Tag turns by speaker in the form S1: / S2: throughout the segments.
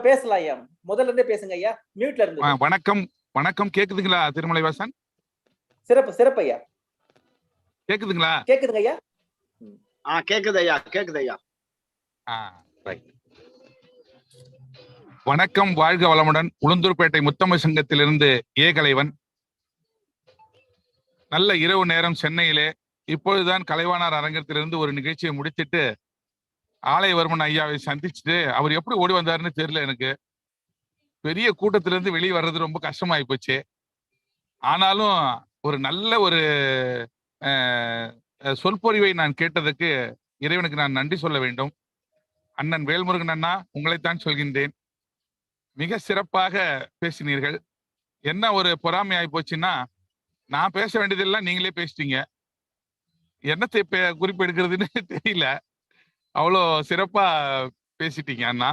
S1: பேசலாம் ஐயா. முதல்ல இருந்தே பேசுங்க ஐயா. மியூட்ல இருந்து
S2: வணக்கம். வணக்கம். கேக்குதுங்களா திருமலைவாசன்?
S1: சிறப்பு சிறப்பு ஐயா.
S2: கேக்குதுங்களா?
S1: கேக்குதுங்க ஐயா?
S3: ஆ கேக்குது ஐயா கேக்குது ஐயா.
S2: வணக்கம் வாழ்க வளமுடன். உளுந்தூர்பேட்டை முத்தமிழ் சங்கத்திலிருந்து ஏ கலைவன் நல்ல இரவு நேரம் சென்னையிலே. இப்பொழுதுதான் கலைவாணர் அரங்கத்திலிருந்து ஒரு நிகழ்ச்சியை முடிச்சிட்டு ஆலயவர்மன் ஐயாவை சந்திச்சுட்டு அவர் எப்படி ஓடி வந்தாருன்னு தெரியல எனக்கு. பெரிய கூட்டத்திலிருந்து வெளியே வர்றது ரொம்ப கஷ்டமாயி போச்சு. ஆனாலும் ஒரு நல்ல ஒரு அஹ், சொற்பொழிவை நான் கேட்டதுக்கு இறைவனுக்கு நான் நன்றி சொல்ல வேண்டும். அண்ணன் வேல்முருகன் அண்ணா உங்களைத்தான் சொல்கின்றேன். மிக சிறப்பாக பேசினீர்கள். என்ன ஒரு பொறாமை ஆகி போச்சுன்னா நான் பேச வேண்டியதெல்லாம் நீங்களே பேசிட்டீங்க. என்னத்தை குறிப்பு குறிப்பெடுக்கிறதுன்னு தெரியல. அவ்வளோ சிறப்பா பேசிட்டீங்க அண்ணா.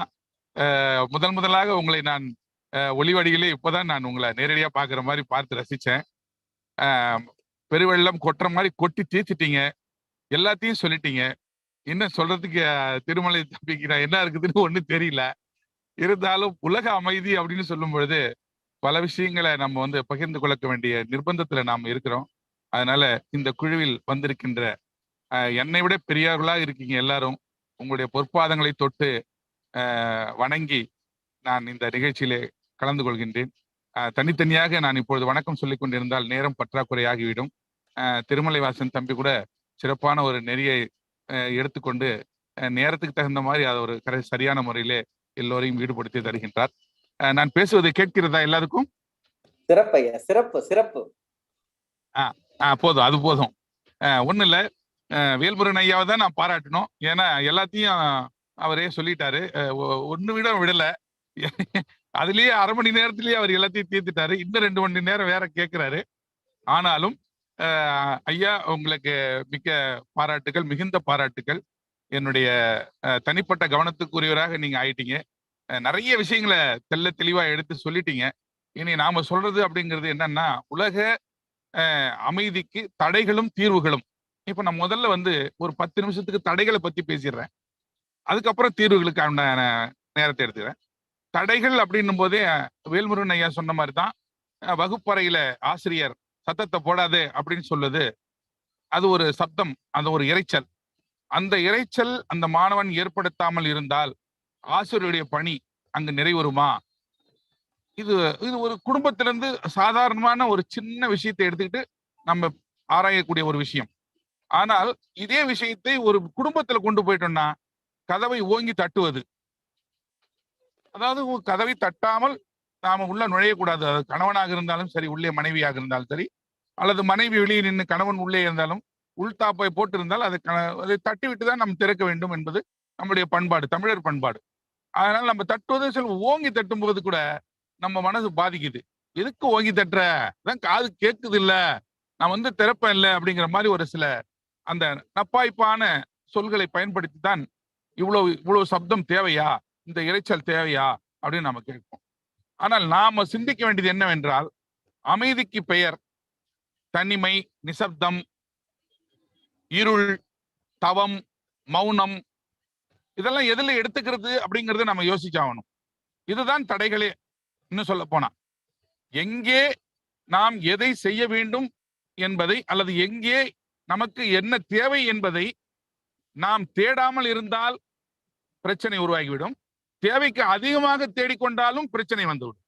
S2: முதன் முதல் முதலாக உங்களை நான் ஒளிவடிகளே இப்போதான் நான் உங்களை நேரடியா பார்க்குற மாதிரி பார்த்து ரசிச்சேன் பெருவெள்ளம் கொட்டுற மாதிரி கொட்டி தீர்த்துட்டீங்க. எல்லாத்தையும் சொல்லிட்டீங்க. என்ன சொல்றதுக்கு திருமலை தம்பிக்கு நான் என்ன இருக்குதுன்னு ஒன்றும் தெரியல. இருந்தாலும் உலக அமைதி அப்படின்னு சொல்லும் பொழுது பல விஷயங்களை நம்ம வந்து பகிர்ந்து கொள்ள வேண்டிய நிர்பந்தத்துல நாம் இருக்கிறோம். அதனால இந்த குழுவில் வந்திருக்கின்ற என்னை விட பெரியார்களாக இருக்கீங்க எல்லாரும். உங்களுடைய பொற்பாதங்களை தொட்டு வணங்கி நான் இந்த நிகழ்ச்சியிலே கலந்து கொள்கின்றேன். தனித்தனியாக நான் இப்பொழுது வணக்கம் சொல்லிக் கொண்டிருந்தால் நேரம் பற்றாக்குறையாகிவிடும். திருமலைவாசன் தம்பி கூட சிறப்பான ஒரு நெறியை எடுத்துக்கொண்டு நேரத்துக்கு தகுந்த மாதிரி அதை ஒரு கரை சரியான முறையிலே எல்லோரையும் ஈடுபடுத்தி தருகின்றார். நான் பேசுவதை கேட்கிறதா எல்லாருக்கும்?
S1: சிறப்பு சிறப்பு சிறப்பு.
S2: ஆ போதும் அது போதும். ஒன்றும் இல்லை வேல்முருகன் ஐயாவை தான் நான் பாராட்டணும். ஏன்னா எல்லாத்தையும் அவரே சொல்லிட்டாரு. ஒன்று விட விடல. அதுலயே அரை மணி நேரத்திலேயே அவர் எல்லாத்தையும் தீர்த்துட்டாரு. இன்னும் ரெண்டு மணி நேரம் வேற கேட்கிறாரு ஆனாலும் ஐயா உங்களுக்கு மிக்க பாராட்டுகள் மிகுந்த பாராட்டுகள் என்னுடைய தனிப்பட்ட கவனத்துக்குரியவராக நீங்க ஆயிட்டீங்க. நிறைய விஷயங்களை தெல்ல தெளிவா எடுத்து சொல்லிட்டீங்க. இனி நாம சொல்றது அப்படிங்கிறது என்னன்னா உலக அமைதிக்கு தடைகளும் தீர்வுகளும். இப்ப நான் முதல்ல வந்து ஒரு பத்து நிமிஷத்துக்கு தடைகளை பத்தி பேசிடுறேன். அதுக்கப்புறம் தீர்வுகளுக்கான நேரத்தை எடுத்துக்கிறேன். தடைகள் அப்படின்னும் போதே வேல்முருகன் ஐயா சொன்ன மாதிரி தான் வகுப்பறையில ஆசிரியர் சத்தத்தை போடாது அப்படின்னு சொல்லுது. அது ஒரு சப்தம் அந்த ஒரு இரைச்சல் அந்த இரைச்சல் அந்த மாணவன் ஏற்படுத்தாமல் இருந்தால் ஆசிரியருடைய பணி அங்கு நிறைவேறுமா? இது இது ஒரு குடும்பத்திலிருந்து சாதாரணமான ஒரு சின்ன விஷயத்தை எடுத்துக்கிட்டு நம்ம ஆராயக்கூடிய ஒரு விஷயம். ஆனால் இதே விஷயத்தை ஒரு குடும்பத்துல கொண்டு போயிட்டோம்னா கதவை ஓங்கி தட்டுவது. அதாவது கதவை தட்டாமல் நாம உள்ள நுழையக்கூடாது. அது கணவனாக இருந்தாலும் சரி உள்ளே மனைவியாக இருந்தாலும் சரி அல்லது மனைவி வெளியே நின்று கணவன் உள்ளே இருந்தாலும் உள்தாப்பை போட்டிருந்தால் அதை அதை தட்டி விட்டு தான் நம்ம திறக்க வேண்டும் என்பது நம்முடைய பண்பாடு தமிழர் பண்பாடு. அதனால நம்ம தட்டுவது சில ஓங்கி தட்டும் போது கூட நம்ம மனசு பாதிக்குது. எதுக்கு ஓங்கி தட்டுற? அதான் காது கேக்குது இல்ல. நான் வந்து திறப்பேன் இல்ல அப்படிங்கிற மாதிரி ஒரு சில அந்த நப்பாய்ப்பான சொல்களை பயன்படுத்தி தான் இவ்வளவு இவ்வளவு சப்தம் தேவையா? இந்த இரைச்சல் தேவையா? அப்படின்னு நாம கேட்போம். ஆனால் நாம சிந்திக்க வேண்டியது என்னவென்றால் அமைதிக்கு பெயர் தனிமை நிசப்தம் இருள் தவம் மௌனம் இதெல்லாம் எதுல எடுத்துக்கிறது அப்படிங்கறத நம்ம யோசிச்சாகணும். இதுதான் தடைகளே இன்னும் சொல்ல போனா எங்கே நாம் எதை செய்ய வேண்டும் என்பதை அல்லது எங்கே நமக்கு என்ன தேவை என்பதை நாம் தேடாமல் இருந்தால் பிரச்சனை உருவாகிவிடும். தேவைக்கு அதிகமாக தேடிக்கொண்டாலும் பிரச்சனை வந்துவிடும்.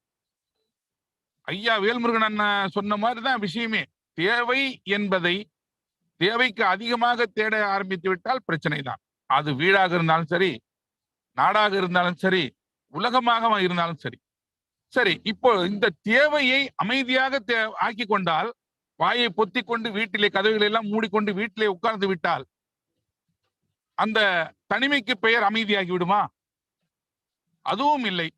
S2: ஐயா வேல்முருகன் அண்ணன் சொன்ன மாதிரி தான் விஷயமே. தேவை என்பதை தேவைக்கு அதிகமாக தேட ஆரம்பித்து விட்டால் பிரச்சனை தான் அது வீடாக இருந்தாலும் சரி நாடாக இருந்தாலும் சரி உலகமாக இருந்தாலும் சரி. சரி இப்போ இந்த தேவையை அமைதியாக தே ஆக்கி கொண்டால் வாயை பொத்தி கொண்டு வீட்டிலே கதவுகளை எல்லாம் மூடிக்கொண்டு வீட்டிலே உட்கார்ந்து விட்டால் அந்த தனிமைக்கு பெயர் அமைதியாகி விடுமா அதுவும் இல்லை.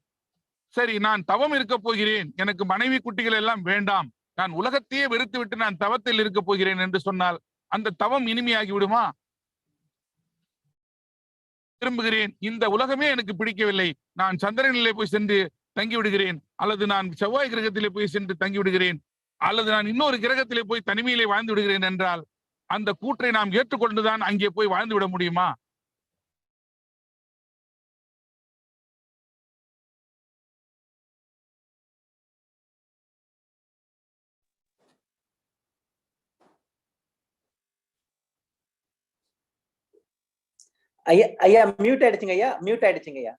S2: சரி நான் தவம் இருக்க போகிறேன். எனக்கு மனைவி குட்டிகள் எல்லாம் வேண்டாம். நான் உலகத்தையே வெறுத்து விட்டு நான் தவத்தில் இருக்க போகிறேன் என்று சொன்னால் அந்த தவம் இனிமையாகி விடுமா விரும்புகிறேன் இந்த உலகமே எனக்கு பிடிக்கவில்லை. நான் சந்திரனிலே போய் சென்று தங்கி விடுகிறேன் அல்லது நான் செவ்வாய் கிரகத்திலே போய் சென்று தங்கி விடுகிறேன் அல்லது நான் இன்னொரு கிரகத்திலே போய் தனிமையிலே வாழ்ந்து விடுகிறேன் என்றால் அந்த கூற்றை நாம் ஏற்றுக்கொண்டுதான் அங்கே போய் வாழ்ந்து விட முடியுமா?
S1: ஐயா ஐயா மியூட் ஆயிடுச்சுங்க ஐயா மியூட் ஆயிடுச்சுங்க ஐயா.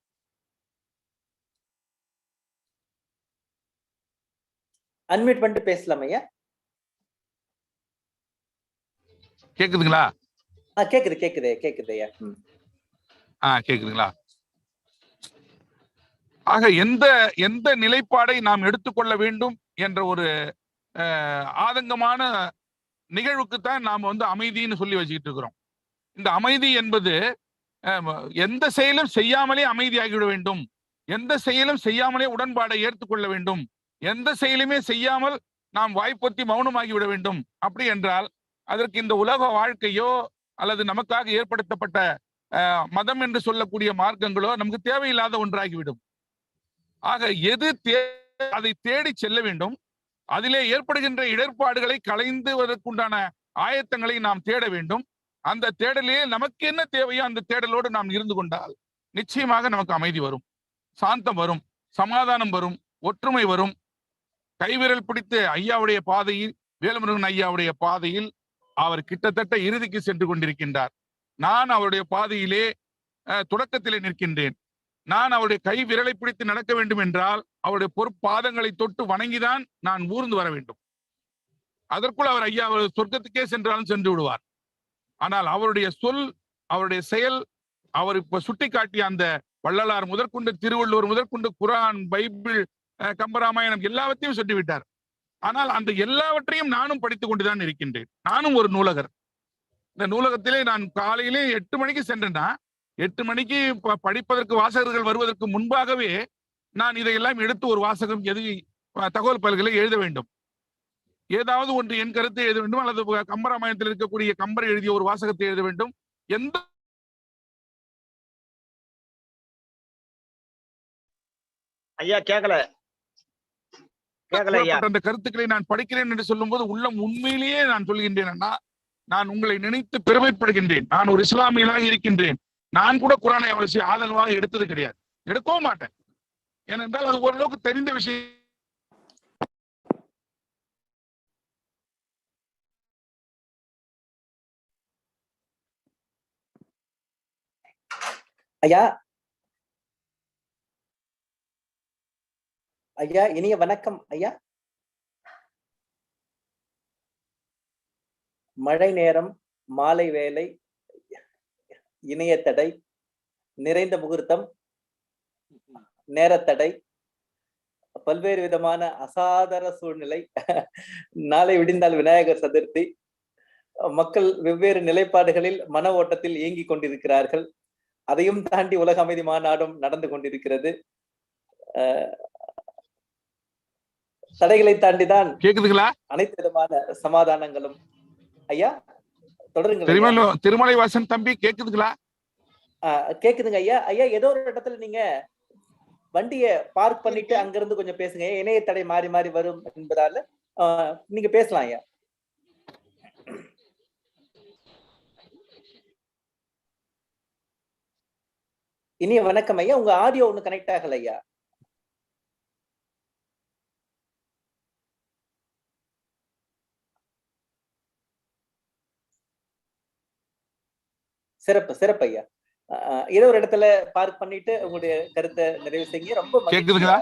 S1: அன்மியூட் பண்ணிட்டு பேசலாம் ஐயா.
S2: கேக்குதுங்களா?
S1: ஆ கேக்குது கேக்குது கேக்குது ஐயா.
S2: ஆ கேக்குதுங்களா? ஆக எந்த எந்த நிலைப்பாடை நாம் எடுத்துக்கொள்ள வேண்டும் என்ற ஒரு ஆதங்கமான நிகழ்வுக்குத்தான் நாம் வந்து அமைதின்னு சொல்லி வச்சுக்கிட்டு இருக்கிறோம். இந்த அமைதி என்பது எந்த செயலும் செய்யாமலே அமைதியாகிவிட வேண்டும். எந்த செயலும் செய்யாமலே உடன்பாடை ஏற்றுக்கொள்ள வேண்டும். எந்த செயலுமே செய்யாமல் நாம் வாய்ப்பொத்தி மௌனமாகி விட வேண்டும். அப்படி என்றால் அதற்கு இந்த உலக வாழ்க்கையோ அல்லது நமக்காக ஏற்படுத்தப்பட்ட அஹ், மதம் என்று சொல்லக்கூடிய மார்க்கங்களோ நமக்கு தேவையில்லாத ஒன்றாகிவிடும். ஆக எது தே அதை தேடி செல்ல வேண்டும். அதிலே ஏற்படுகின்ற இடர்பாடுகளை களைந்துவதற்குண்டான ஆயத்தங்களை நாம் தேட வேண்டும். அந்த தேடலிலே நமக்கு என்ன தேவையோ அந்த தேடலோடு நாம் இருந்து கொண்டால் நிச்சயமாக நமக்கு அமைதி வரும். சாந்தம் வரும். சமாதானம் வரும். ஒற்றுமை வரும். கைவிரல் பிடித்து ஐயாவுடைய பாதையில் வேலுமுருகன் ஐயாவுடைய பாதையில் அவர் கிட்டத்தட்ட இறுதிக்கு சென்று கொண்டிருக்கின்றார். நான் அவருடைய பாதையிலே அஹ், தொடக்கத்திலே நிற்கின்றேன். நான் அவருடைய கை விரலை பிடித்து நடக்க வேண்டும் என்றால் அவருடைய பொற்பாதங்களை தொட்டு வணங்கிதான் நான் ஊர்ந்து வர வேண்டும். அதற்குள் அவர் ஐயா அவர் சொர்க்கத்துக்கே சென்றாலும் சென்று விடுவார். ஆனால் அவருடைய சொல் அவருடைய செயல் அவர் இப்ப சுட்டிக்காட்டிய அந்த வள்ளலார் முதற்கொண்டு திருவள்ளுவர் முதற்கொண்டு குரான் பைபிள் கம்பராமாயணம் எல்லாவற்றையும் சொல்லிவிட்டார். ஆனால் அந்த எல்லாவற்றையும் நானும் படித்துக் கொண்டுதான் இருக்கின்றேன். நானும் ஒரு நூலகர். இந்த நூலகத்திலே நான் காலையிலே எட்டு மணிக்கு சென்றேன்னா எட்டு மணிக்கு படிப்பதற்கு வாசகர்கள் வருவதற்கு முன்பாகவே நான் இதையெல்லாம் எடுத்து ஒரு வாசகம் எது தகவல் பல்களை எழுத வேண்டும். ஏதாவது ஒன்று என் கருத்தை எழுத வேண்டும் அல்லது கம்பராமாயணத்தில் இருக்கக்கூடிய கம்பர் எழுதிய ஒரு வாசகத்தை எழுத வேண்டும். எந்த
S3: ஐயா
S2: கேட்கல அந்த கருத்துக்களை நான் படிக்கிறேன் என்று சொல்லும்போது உள்ளம் உண்மையிலேயே நான் சொல்கின்றேன் அண்ணா. நான் உங்களை நினைத்து பெருமைப்படுகின்றேன். நான் ஒரு இஸ்லாமியனாக இருக்கின்றேன். நான் கூட குரானை அவசியம் ஆதரவாக எடுத்தது கிடையாது. எடுக்கவும் மாட்டேன். ஏனென்றால் அது ஓரளவுக்கு தெரிந்த விஷயம்.
S1: ஐயா ஐயா இனிய வணக்கம் ஐயா. மழை நேரம் மாலை வேலை இணையத்தடை நிறைந்த முகூர்த்தம் நேரத்தடை பல்வேறு விதமான அசாதார சூழ்நிலை. நாளை விடிந்தால் விநாயகர் சதுர்த்தி. மக்கள் வெவ்வேறு நிலைப்பாடுகளில் மன ஓட்டத்தில் இயங்கிக் கொண்டிருக்கிறார்கள். அதையும் தாண்டி உலக அமைதி மாநாடும் நடந்து கொண்டிருக்கிறது. தடைகளை தாண்டிதான்
S2: கேக்குதுங்களா?
S1: அனைத்து விதமான சமாதானங்களும். ஐயா தொடருங்க.
S2: திருமலை திருமலை வாசன் தம்பி கேக்குதுங்களா?
S1: கேக்குதுங்க ஐயா. ஐயா ஏதோ ஒரு இடத்துல நீங்க வண்டிய பார்க் பண்ணிட்டு அங்கிருந்து கொஞ்சம் பேசுங்க. இணைய தடை மாறி மாறி வரும் என்பதால நீங்க பேசலாம் ஐயா. இனிய வணக்கம் ஐயா. உங்க ஆடியோ ஒண்ணு கனெக்ட் ஆகல ஐயா. சிறப்பு சிறப்பு ஐயா ஏதோ ஒரு இடத்துல பார்க் பண்ணிட்டு உங்களுடைய கருத்தை நிறைவு செய்யுங்க ரொம்ப
S2: கேக்குதுங்களா?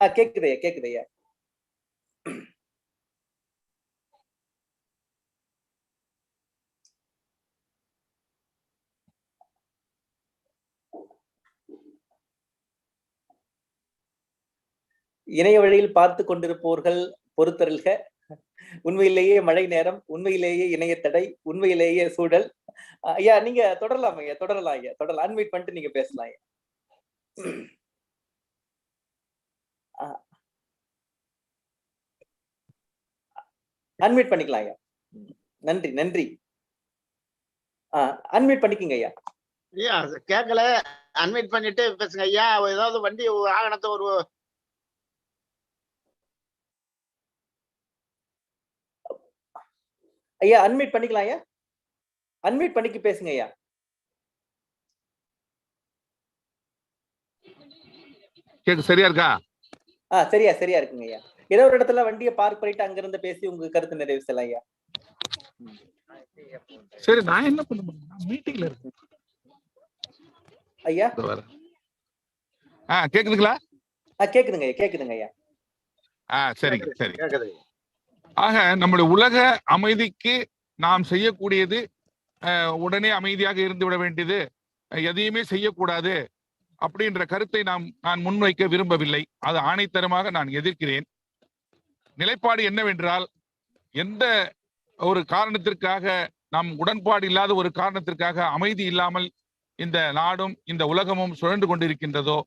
S1: கேக்குது ஐயா கேக்குது ஐயா இணைய வழியில் பார்த்து கொண்டிருப்பவர்கள் பொறுத்தருள்க. உண்மையிலேயே மழை நேரம் உண்மையிலேயே இணையத்தடை உண்மையிலேயே சூழல். ஐயா நீங்க தொடரலாம் ஐயா தொடரலாம் ஐயா தொடரலாம். அன்மீட் பண்ணிட்டு நீங்க பேசலாம் ஐயா. அன்மீட் பண்ணிக்கலாம் ஐயா. நன்றி நன்றி. அன்மீட் பண்ணிக்கங்க ஐயா.
S3: ஐயா கேட்கல. அன்வைட் பண்ணிட்டு பேசுங்க ஐயா. ஏதாவது வண்டி வாகனத்தை ஒரு
S1: ஐயா அன்மீட் பண்ணிக்கலாம் ஐயா. அன்மீட் பண்ணிக்கு பேசுங்க ஐயா.
S2: கேக்கு சரியா இருக்கா?
S1: ஆ சரியா சரியா இருக்குங்க ஐயா. ஏதோ ஒரு இடத்துல வண்டியை பார்க் பண்ணிட்டு அங்கிருந்து பேசி உங்க கருத்து நிறைவு செய்யலாம் ஐயா.
S2: சரி நான் என்ன பண்ண முடியும்? மீட்டிங்ல இருக்கேன்.
S1: ஐயா.
S2: ஆ கேக்குதுங்களா?
S1: ஆ, கேக்குதுங்க ஐயா கேக்குதுங்க ஐயா.
S2: ஆ சரிங்க சரி
S3: கேக்குது
S2: ஆக நம்முடைய உலக அமைதிக்கு நாம் செய்யக்கூடியது உடனே அமைதியாக இருந்து விட வேண்டியது எதையுமே செய்யக்கூடாது அப்படின்ற கருத்தை நாம் நான் முன்வைக்க விரும்பவில்லை. அது ஆணைத்தரமாக நான் எதிர்க்கிறேன். நிலைப்பாடு என்னவென்றால் எந்த ஒரு காரணத்திற்காக நாம் உடன்பாடு இல்லாத ஒரு காரணத்திற்காக அமைதி இல்லாமல் இந்த நாடும் இந்த உலகமும் சுழன்று கொண்டிருக்கின்றதோ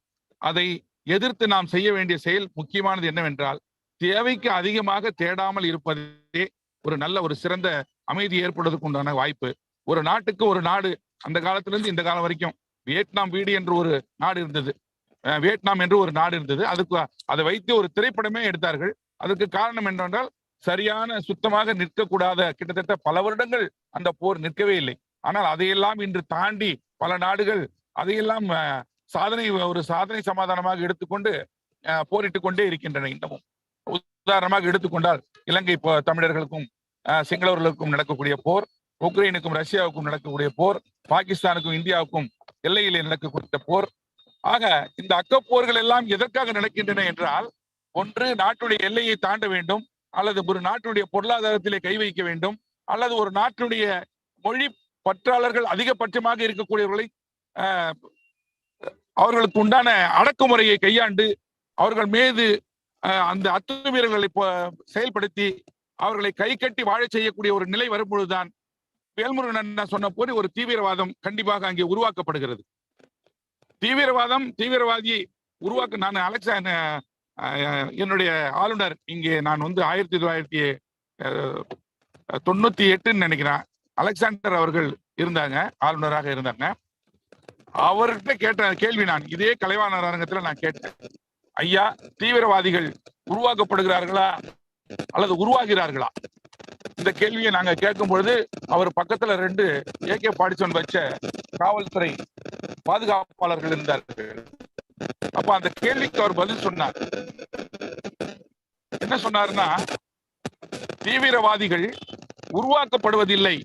S2: அதை எதிர்த்து நாம் செய்ய வேண்டிய செயல் முக்கியமானது என்னவென்றால் தேவைக்கு அதிகமாக தேடாமல் இருப்பதே ஒரு நல்ல ஒரு சிறந்த அமைதி ஏற்படுவதற்கு உண்டான வாய்ப்பு. ஒரு நாட்டுக்கு ஒரு நாடு அந்த காலத்திலிருந்து இந்த காலம் வரைக்கும். வியட்நாம் வீடு என்று ஒரு நாடு இருந்தது. அஹ் வியட்நாம் என்று ஒரு நாடு இருந்தது. அதுக்கு அதை வைத்து ஒரு திரைப்படமே எடுத்தார்கள். அதுக்கு காரணம் என்னென்றால் சரியான சுத்தமாக நிற்கக்கூடாத கிட்டத்தட்ட பல வருடங்கள் அந்த போர் நிற்கவே இல்லை. ஆனால் அதையெல்லாம் இன்று தாண்டி பல நாடுகள் அதையெல்லாம் சாதனை ஒரு சாதனை சமாதானமாக எடுத்துக்கொண்டு அஹ், போரிட்டுக் கொண்டே இருக்கின்றன இன்னமும். உதாரணமாக எடுத்துக்கொண்டால் இலங்கை தமிழர்களுக்கும் சிங்களவர்களுக்கும் நடக்கக்கூடிய போர் உக்ரைனுக்கும் ரஷ்யாவுக்கும் நடக்கக்கூடிய போர் பாகிஸ்தானுக்கும் இந்தியாவுக்கும் எல்லையிலே நடக்கக்கூடிய போர். ஆக இந்த அக்கப்போர்கள் எல்லாம் எதற்காக நடக்கின்றன என்றால் ஒன்று நாட்டுடைய எல்லையை தாண்ட வேண்டும் அல்லது ஒரு நாட்டுடைய பொருளாதாரத்திலே கை வைக்க வேண்டும் அல்லது ஒரு நாட்டுடைய மொழி பற்றாளர்கள் அதிகபட்சமாக இருக்கக்கூடியவர்களை அவர்களுக்கு உண்டான அடக்குமுறையை கையாண்டு அவர்கள் மீது அந்த அத்துமீறல்களை ப- செயல்படுத்தி அவர்களை கை கட்டி வாழ செய்யக்கூடிய ஒரு நிலை வரும்பொழுதுதான் வேல்முருகன் சொன்ன போது ஒரு தீவிரவாதம் கண்டிப்பாக அங்கே உருவாக்கப்படுகிறது. தீவிரவாதம் தீவிரவாதி உருவாக்க நான் அலெக்சா என்னுடைய ஆளுநர் இங்கே நான் வந்து ஆயிரத்தி தொள்ளாயிரத்தி தொண்ணூத்தி எட்டுன்னு நினைக்கிறேன். அலெக்சாண்டர் அவர்கள் இருந்தாங்க ஆளுநராக இருந்தாங்க. அவர்கிட்ட கேட்ட கேள்வி நான் இதே கலைவாணர் அரங்கத்துல நான் கேட்டேன். ஐயா தீவிரவாதிகள் உருவாக்கப்படுகிறார்களா அல்லது உருவாகிறார்களா? இந்த கேள்வியை நாங்க கேட்கும் பொழுது அவர் பக்கத்துல ரெண்டு கே கே பாடிசன் வச்ச காவல்துறை பாதுகாப்பாளர்கள் இருந்தார்கள். அப்ப அந்த கேள்விக்கு அவர் பதில் சொன்னார். என்ன சொன்னாருன்னா தீவிரவாதிகள் உருவாக்கப்படுவதில்லை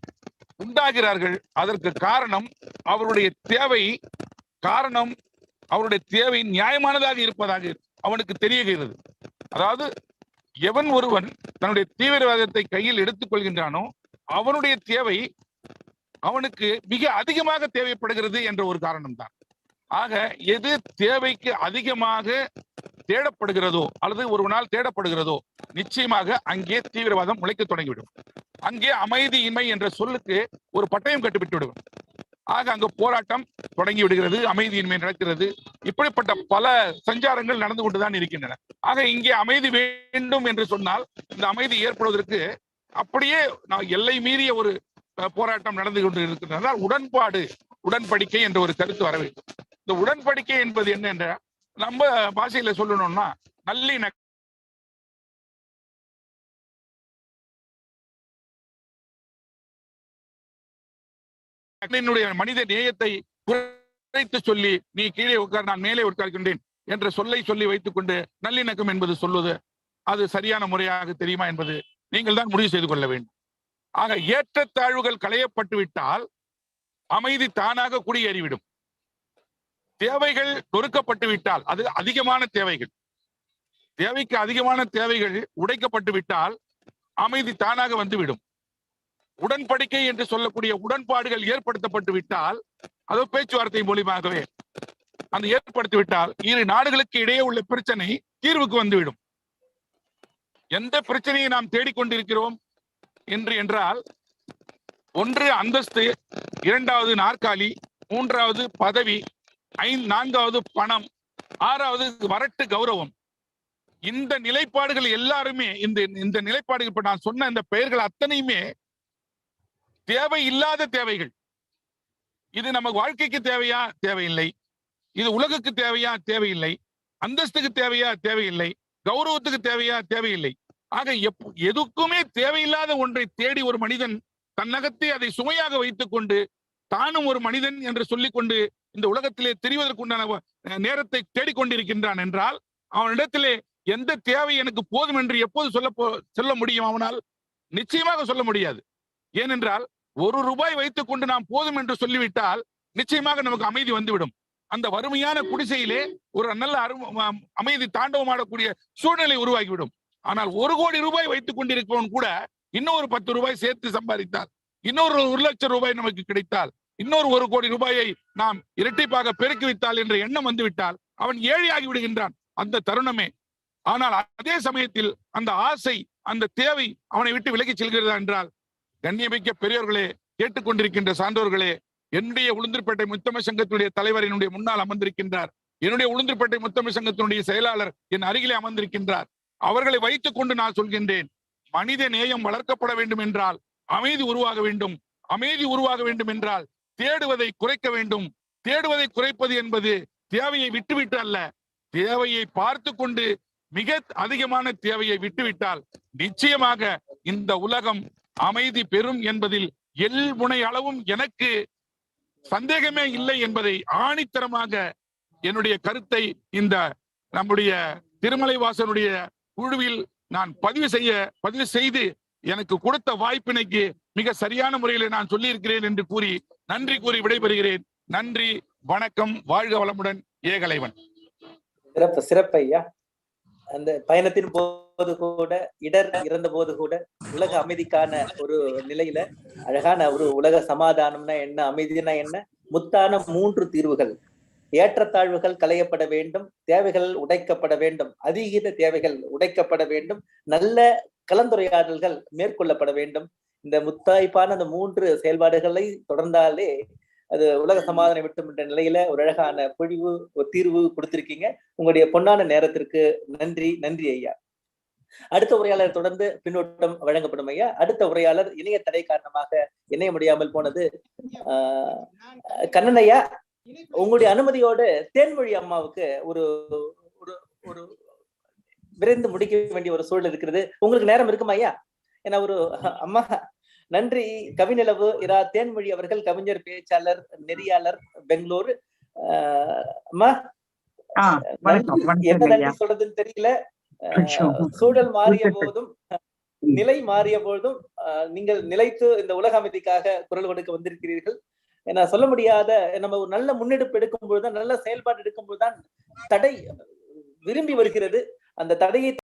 S2: உண்டாகிறார்கள். அதற்கு காரணம் அவருடைய தேவை காரணம் அவருடைய தேவை நியாயமானதாக இருப்பதாக அவனுக்கு தெரியுகிறது அதாவது எவன் ஒருவன் தன்னுடைய தீவிரவாதத்தை கையில் எடுத்துக் கொள்கின்றானோ அவனுடைய தேவை அவனுக்கு மிக அதிகமாக தேவைப்படுகிறது என்ற ஒரு காரணம் தான் ஆக எது தேவைக்கு அதிகமாக தேடப்படுகிறதோ அல்லது ஒரு நாள் தேடப்படுகிறதோ நிச்சயமாக அங்கே தீவிரவாதம் முளைக்க தொடங்கிவிடும். அங்கே அமைதியின்மை என்ற சொல்லுக்கு ஒரு பட்டயம் கட்டுவிட்டு விடும் ஆக அங்கு போராட்டம் தொடங்கி விடுகிறது அமைதியின்மை நடக்கிறது. இப்படிப்பட்ட பல சஞ்சாரங்கள் நடந்து கொண்டுதான் இருக்கின்றன. ஆக இங்கே அமைதி வேண்டும் என்று சொன்னால் இந்த அமைதி ஏற்படுவதற்கு அப்படியே நான் எல்லை மீறிய ஒரு போராட்டம் நடந்து கொண்டு இருக்கின்றதால் உடன்பாடு உடன்படிக்கை என்ற ஒரு கருத்து வர வேண்டும். இந்த உடன்படிக்கை என்பது என்ன என்ற நம்ம பாஷையில சொல்லணும்னா நல்லிணக்கம் என்னுடைய மனித நேயத்தை குறைத்து சொல்லி நீ கீழே உட்கார் நான் மேலே உட்கார்கின்றேன் என்ற சொல்லை சொல்லி வைத்துக் கொண்டு நல்லிணக்கம் என்பது சொல்வது அது சரியான முறையாக தெரியுமா என்பது நீங்கள் தான் முடிவு செய்து கொள்ள வேண்டும். ஆக ஏற்றத்தாழ்வுகள் களையப்பட்டு விட்டால் அமைதி தானாக குடியேறிவிடும். தேவைகள் நொறுக்கப்பட்டு விட்டால் அது அதிகமான தேவைகள். தேவைக்கு அதிகமான தேவைகள் உடைக்கப்பட்டு விட்டால் அமைதி தானாக வந்துவிடும். உடன்படிக்கை என்று சொல்லக்கூடிய உடன்பாடுகள் ஏற்படுத்தப்பட்டு விட்டால் அது பேச்சுவார்த்தை மூலியமாகவே அந்த ஏற்படுத்தி விட்டால் இரு நாடுகளுக்கு இடையே உள்ள பிரச்சனை தீர்வுக்கு வந்துவிடும். எந்த பிரச்சனையை நாம் தேடிக்கொண்டிருக்கிறோம் என்று என்றால் ஒன்று அந்தஸ்து இரண்டாவது நாற்காலி மூன்றாவது பதவி ஐந்து நான்காவது பணம் ஆறாவது வரட்டு கௌரவம். இந்த நிலைப்பாடுகள் எல்லாருமே இந்த இந்த நிலைப்பாடுகள் இப்ப நான் சொன்ன இந்த பெயர்கள் அத்தனையுமே தேவை இல்லாத தேவைகள். இது நம்ம வாழ்க்கைக்கு தேவையா? தேவையில்லை. இது உலகுக்கு தேவையா? தேவையில்லை. அந்தஸ்துக்கு தேவையா? தேவையில்லை. கௌரவத்துக்கு தேவையா? தேவையில்லை. ஆக எப்- எதுக்குமே தேவையில்லாத ஒன்றை தேடி ஒரு மனிதன் தன்னகத்தை அதை சுமையாக வைத்துக் கொண்டு தானும் ஒரு மனிதன் என்று சொல்லிக்கொண்டு இந்த உலகத்திலே தெரிவதற்குண்டான நேரத்தை தேடிக்கொண்டிருக்கின்றான் என்றால் அவனிடத்திலே எந்த தேவை எனக்கு போதும் என்று எப்போது சொல்ல போ- சொல்ல முடியும் அவனால்? நிச்சயமாக சொல்ல முடியாது. ஏனென்றால் ஒரு ரூபாய் வைத்துக் கொண்டு நாம் போதும் என்று சொல்லிவிட்டால் நிச்சயமாக நமக்கு அமைதி வந்துவிடும். அந்த வறுமையான குடிசையிலே ஒரு நல்ல அமைதி தாண்டவமாடக்கூடிய சூழ்நிலை உருவாகிவிடும். ஆனால் ஒரு கோடி ரூபாய் வைத்துக் கொண்டிருப்பவன் கூட இன்னொரு பத்து ரூபாய் சேர்த்து சம்பாதித்தால் இன்னொரு ஒரு லட்சம் ரூபாய் நமக்கு கிடைத்தால் இன்னொரு ஒரு கோடி ரூபாயை நாம் இரட்டிப்பாக பெருக்கி வைத்தால் என்ற எண்ணம் வந்துவிட்டால் அவன் ஏழையாகி விடுகின்றான். அந்த தருணமே. ஆனால் அதே சமயத்தில் அந்த ஆசை அந்த தேவை அவனை விட்டு விலகிச் செல்கிறதா என்றால் கண்ணியமிக்க பெரியோர்களே கேட்டுக்கொண்டிருக்கின்ற சான்றோர்களே என்னுடைய உளுந்தூர்பேட்டை முத்தமிழ் சங்கத்தினுடைய தலைவர் என்னுடைய முன்னால் அமர்ந்திருக்கின்றார். என்னுடைய உளுந்தூர்பேட்டை முத்தமிழ் சங்கத்தினுடைய செயலாளர் என் அருகிலே அமர்ந்திருக்கின்றார். அவர்களை வைத்துக் கொண்டு நான் சொல்கின்றேன் மனித நேயம் வளர்க்கப்பட வேண்டும் என்றால் அமைதி உருவாக வேண்டும். அமைதி உருவாக வேண்டும் என்றால் தேடுவதை குறைக்க வேண்டும். தேடுவதை குறைப்பது என்பது தேவையை விட்டுவிட்டு அல்ல. தேவையை பார்த்து கொண்டு மிக அதிகமான தேவையை விட்டுவிட்டால் நிச்சயமாக இந்த உலகம் அமைதி பெறும் என்பதில் எல் முனை அளவும் எனக்கு சந்தேகமே இல்லை என்பதை ஆணித்தரமாக என்னுடைய கருத்தை இந்த நம்முடைய திருமலைவாசனுடைய குழுவில் நான் பதிவு செய்ய பதிவு செய்து எனக்கு கொடுத்த வாய்ப்பினைக்கு மிக சரியான முறையில் நான் சொல்லியிருக்கிறேன் என்று கூறி நன்றி கூறி விடைபெறுகிறேன். நன்றி வணக்கம் வாழ்க வளமுடன் ஏகலைவன்.
S1: சிறப்பு சிறப்பு ஐயா அந்த பயணத்தின் போது கூட இடர் இறந்த போது கூட உலக அமைதிக்கான ஒரு நிலையில அழகான ஒரு உலக சமாதானம்னா என்ன அமைதினா என்ன? முத்தான மூன்று தீர்வுகள். ஏற்றத்தாழ்வுகள் களையப்பட வேண்டும் தேவைகள் உடைக்கப்பட வேண்டும் அதிகீத தேவைகள் உடைக்கப்பட வேண்டும் நல்ல கலந்துரையாடல்கள் மேற்கொள்ளப்பட வேண்டும். இந்த முத்தாய்ப்பான அந்த மூன்று செயல்பாடுகளை தொடர்ந்தாலே அது உலக சமாதானம் விட்டும் என்ற நிலையில ஒரு அழகான பொழிவு ஒரு தீர்வு கொடுத்திருக்கீங்க. உங்களுடைய பொன்னான நேரத்திற்கு நன்றி நன்றி ஐயா. அடுத்த உரையாளர் தொடர்ந்து பின்னூட்டம் வழங்கப்படும் ஐயா. அடுத்த உரையாளர் இணைய தடை காரணமாக இணைய முடியாமல் போனது ஆஹ் கண்ணன் ஐயா உங்களுடைய அனுமதியோடு தேன்மொழி அம்மாவுக்கு ஒரு ஒரு ஒரு விரைந்து முடிக்க வேண்டிய ஒரு சூழல் இருக்கிறது. உங்களுக்கு நேரம் இருக்குமா ஐயா? ஏன்னா ஒரு அம்மா நன்றி. கவிநிலவு இரா தேன்மொழி அவர்கள் கவிஞர் பேச்சாளர் நெறியாளர் பெங்களூர். அம்மா. என்ன நன்றி சொல்றதுன்னு தெரியல. சூழல் மாறிய. போதும் நிலை மாறிய போதும் நீங்கள் நிலைத்து இந்த உலக அமைதிக்காக குரல் கொடுக்க வந்திருக்கிறீர்கள். ஏன்னா சொல்ல முடியாத நம்ம ஒரு நல்ல முன்னெடுப்பு எடுக்கும் பொழுதுதான் நல்ல செயல்பாடு எடுக்கும் பொழுதுதான் தடை விரும்பி வருகிறது. அந்த தடையை